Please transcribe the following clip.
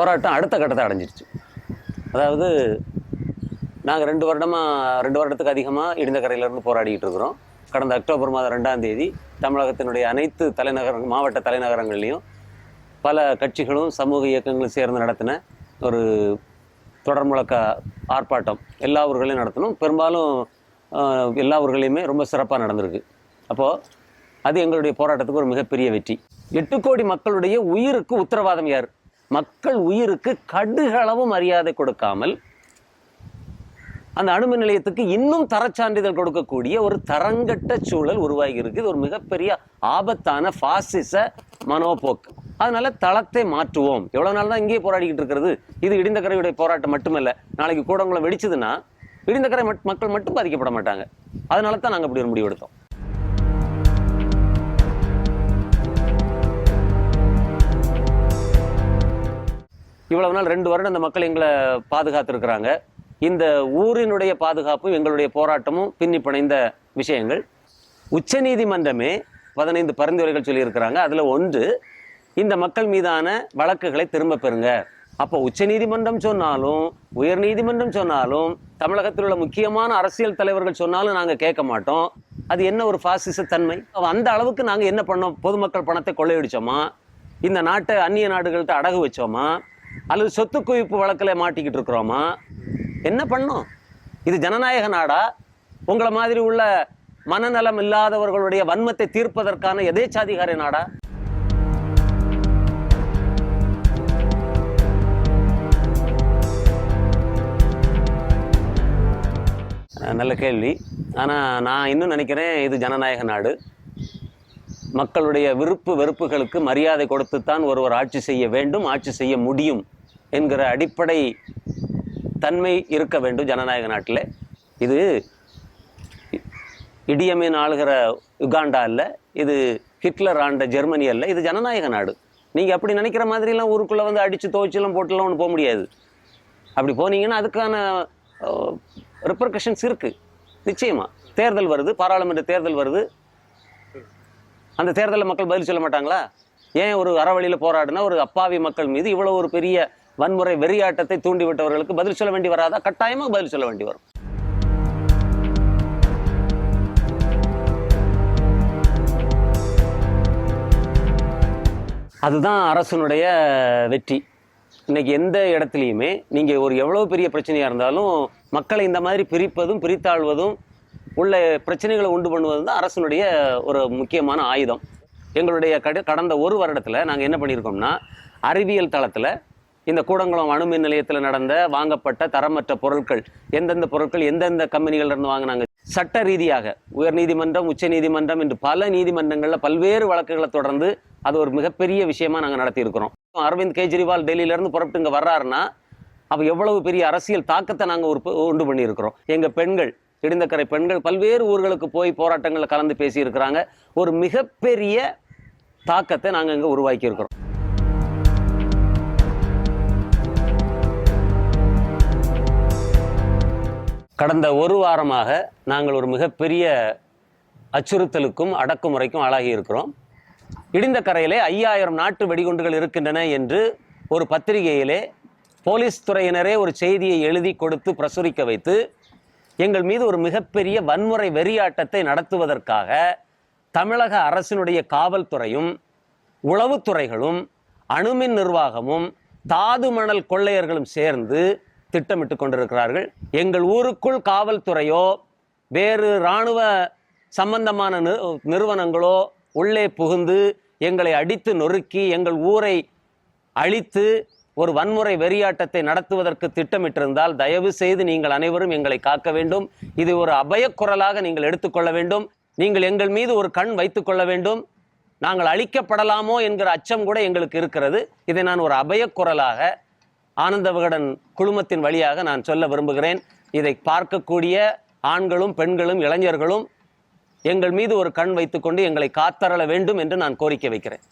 போராட்டம் அடுத்த கட்டத்தை அடைஞ்சிருச்சு. அதாவது நாங்கள் ரெண்டு வருடமாக ரெண்டு வருடத்துக்கு அதிகமாக இடிந்தக்கரையிலேருந்து போராடிக்கிட்டு இருக்கிறோம். கடந்த அக்டோபர் மாதம் ரெண்டாம் தேதி தமிழகத்தினுடைய அனைத்து தலைநகர மாவட்ட தலைநகரங்கள்லேயும் பல கட்சிகளும் சமூக இயக்கங்களும் சேர்ந்து நடத்தின ஒரு தொடர் முழக்க ஆர்ப்பாட்டம் எல்லா ஊர்களையும் நடத்தணும். பெரும்பாலும் எல்லா ஊர்களையுமே ரொம்ப சிறப்பாக நடந்திருக்கு. அப்போது அது எங்களுடைய போராட்டத்துக்கு ஒரு மிகப்பெரிய வெற்றி. எட்டு கோடி மக்களுடைய உயிருக்கு உத்தரவாதம் யார்? மக்கள் உயிருக்கு கடுகளவு மரியாதை கொடுக்காமல் அந்த அணுமின் நிலையத்துக்கு இன்னும் தரச்சான்றிதழ் கொடுக்கக்கூடிய ஒரு தரங்கட்ட சூழல் உருவாகி இருக்கு இது ஒரு மிகப்பெரிய ஆபத்தான பாசிச மனோபோக்கு. அதனால தளத்தை மாற்றுவோம். எவ்வளவு நாள் தான் இங்கேயே போராடிக்கிட்டு இருக்கிறது? இது இடிந்தக்கரையுடைய போராட்டம் மட்டுமல்ல. நாளைக்கு கூடங்குளம் வெடிச்சதுன்னா இடிந்தக்கரை மட்- மக்கள் மட்டும் பாதிக்கப்பட மாட்டாங்க. அதனால தான் நாங்கள் அப்படி ஒரு முடிவு எடுத்தோம் இவ்வளவு நாள் ரெண்டு வருடம் இந்த மக்கள் எங்களை பாதுகாத்திருக்கிறாங்க. இந்த ஊரினுடைய பாதுகாப்பும் எங்களுடைய போராட்டமும் பின்னி பிணைந்த விஷயங்கள் உச்சநீதிமன்றமே பதினைந்து பரிந்துரைகள் சொல்லியிருக்கிறாங்க. அதில் ஒன்று இந்த மக்கள் மீதான வழக்குகளை திரும்ப பெறுங்க. அப்போ உச்சநீதிமன்றம் சொன்னாலும் உயர்நீதிமன்றம் சொன்னாலும் தமிழகத்தில் உள்ள முக்கியமான அரசியல் தலைவர்கள் சொன்னாலும் நாங்கள் கேட்க மாட்டோம். அது என்ன ஒரு பாசிச தன்மை? அந்த அளவுக்கு நாங்கள் என்ன பண்ணோம்? பொதுமக்கள் பணத்தை கொள்ளையடிச்சோமா? இந்த நாட்டை அந்நிய நாடுகள்கிட்ட அடகு வச்சோமா? அல்லது சொத்து குவிப்பு வழக்கில் மாட்டிக்கிட்டு இருக்கிறோமா? என்ன பண்ணோம்? இது ஜனநாயக நாடா? உங்களை மாதிரி உள்ள மனநலம் இல்லாதவர்களுடைய வன்மத்தை தீர்ப்பதற்கான எதேச்சாதிகாரி நாடா? நல்ல கேள்வி. ஆனால் நான் இன்னும் நினைக்கிறேன் இது ஜனநாயக நாடு. மக்களுடைய விருப்பு வெறுப்புகளுக்கு மரியாதை கொடுத்துத்தான் ஒருவர் ஆட்சி செய்ய வேண்டும் ஆட்சி செய்ய முடியும். என்கிற அடிப்படை தன்மை இருக்க வேண்டும் ஜனநாயக நாட்டில். இது இ- இடியமீன் ஆளுகிற யுகாண்டா அல்ல இது ஹிட்லர் ஆண்ட ஜெர்மனி அல்ல இது ஜனநாயக நாடு. நீங்கள் அப்படி நினைக்கிற மாதிரிலாம் ஊருக்குள்ளே வந்து அடித்து துவைச்செல்லாம் போட்டுலாம் ஒன்று போக முடியாது. அப்படி போனீங்கன்னா அதுக்கான ரிப்பர்கஷன்ஸ் இருக்குது நிச்சயமாக தேர்தல் வருது பாராளுமன்ற தேர்தல் வருது. அந்த தேர்தலில் மக்கள் பதில் சொல்ல மாட்டாங்களா? ஏன் ஒரு அறவழியில் போராடினா ஒரு அப்பாவி மக்கள் மீது இவ்வளோ ஒரு பெரிய வன்முறை வெறியாட்டத்தை தூண்டிவிட்டவர்களுக்கு பதில் சொல்ல வேண்டி வராதா? கட்டாயமாக பதில் சொல்ல வேண்டி வரும். அதுதான் அரசனுடைய வெற்றி. இன்னைக்கு எந்த இடத்துலையுமே நீங்கள் ஒரு எவ்வளோ பெரிய பிரச்சனையாக இருந்தாலும் மக்களை இந்த மாதிரி பிரிப்பதும் பிரித்தாழ்வதும் உள்ள பிரச்சனைகளை உண்டு பண்ணுவது தான் அரசனுடைய ஒரு முக்கியமான ஆயுதம். எங்களுடைய கட கடந்த ஒரு வருடத்தில் நாங்கள் என்ன பண்ணியிருக்கோம்னா அறிவியல் தளத்தில் இந்த கூடங்குளம் அணுமின் நிலையத்தில் நடந்த வாங்கப்பட்ட தரமற்ற பொருட்கள் எந்தெந்த பொருட்கள் எந்தெந்த கம்பெனிகள்ல இருந்து வாங்கினாங்க? சட்ட ரீதியாக உயர்நீதிமன்றம் உச்சநீதிமன்றம் என்று பல நீதிமன்றங்களில் பல்வேறு வழக்குகளை தொடர்ந்து அது ஒரு மிகப்பெரிய விஷயமா நாங்கள் நடத்தியிருக்கிறோம். அரவிந்த் கெஜ்ரிவால் டெல்லியிலேருந்து புறப்பட்டு இங்கே வர்றாருன்னா அப்போ எவ்வளவு பெரிய அரசியல் தாக்கத்தை நாங்கள் ஒரு உண்டு பண்ணியிருக்கிறோம். எங்கள் பெண்கள் இடிந்தக்கரை பெண்கள் பல்வேறு ஊர்களுக்கு போய் போராட்டங்களில் கலந்து பேசியிருக்கிறாங்க. ஒரு மிகப்பெரிய தாக்கத்தை நாங்கள் இங்கே உருவாக்கி கடந்த ஒரு வாரமாக நாங்கள் ஒரு மிகப்பெரிய அச்சுறுத்தலுக்கும் அடக்குமுறைக்கும் ஆளாகி இருக்கிறோம். இடிந்த கரையிலே ஐயாயிரம் நாட்டு வெடிகுண்டுகள் இருக்கின்றன என்று ஒரு பத்திரிகையிலே போலீஸ் துறையினரே ஒரு செய்தியை எழுதி கொடுத்து பிரசுரிக்க வைத்து எங்கள் மீது ஒரு மிகப்பெரிய வன்முறை வெறியாட்டத்தை நடத்துவதற்காக தமிழக அரசினுடைய காவல்துறையும் உளவுத்துறைகளும் அணுமின் நிர்வாகமும் தாது மணல் கொள்ளையர்களும் சேர்ந்து திட்டமிட்டு கொண்டிருக்கிறார்கள். எங்கள் ஊருக்குள் காவல்துறையோ வேறு இராணுவ சம்பந்தமான நிறு- நிறுவனங்களோ உள்ளே புகுந்து எங்களை அடித்து நொறுக்கி எங்கள் ஊரை அழித்து ஒரு வன்முறை வெறியாட்டத்தை நடத்துவதற்கு திட்டமிட்டிருந்தால் தயவு செய்து நீங்கள் அனைவரும் எங்களை காக்க வேண்டும். இது ஒரு அபயக்குரலாக நீங்கள் எடுத்துக்கொள்ள வேண்டும். நீங்கள் எங்கள் மீது ஒரு கண் வைத்துக்கொள்ள வேண்டும். நாங்கள் அழிக்கப்படலாமோ என்கிற அச்சம் கூட எங்களுக்கு இருக்கிறது. இதை நான் ஒரு அபயக்குரலாக ஆனந்த விகடன் குழுமத்தின் வழியாக நான் சொல்ல விரும்புகிறேன். இதை பார்க்கக்கூடிய ஆண்களும் பெண்களும் இளைஞர்களும் எங்கள் மீது ஒரு கண் வைத்துக்கொண்டு எங்களை காத்தரள வேண்டும் என்று நான் கோரிக்கை வைக்கிறேன்.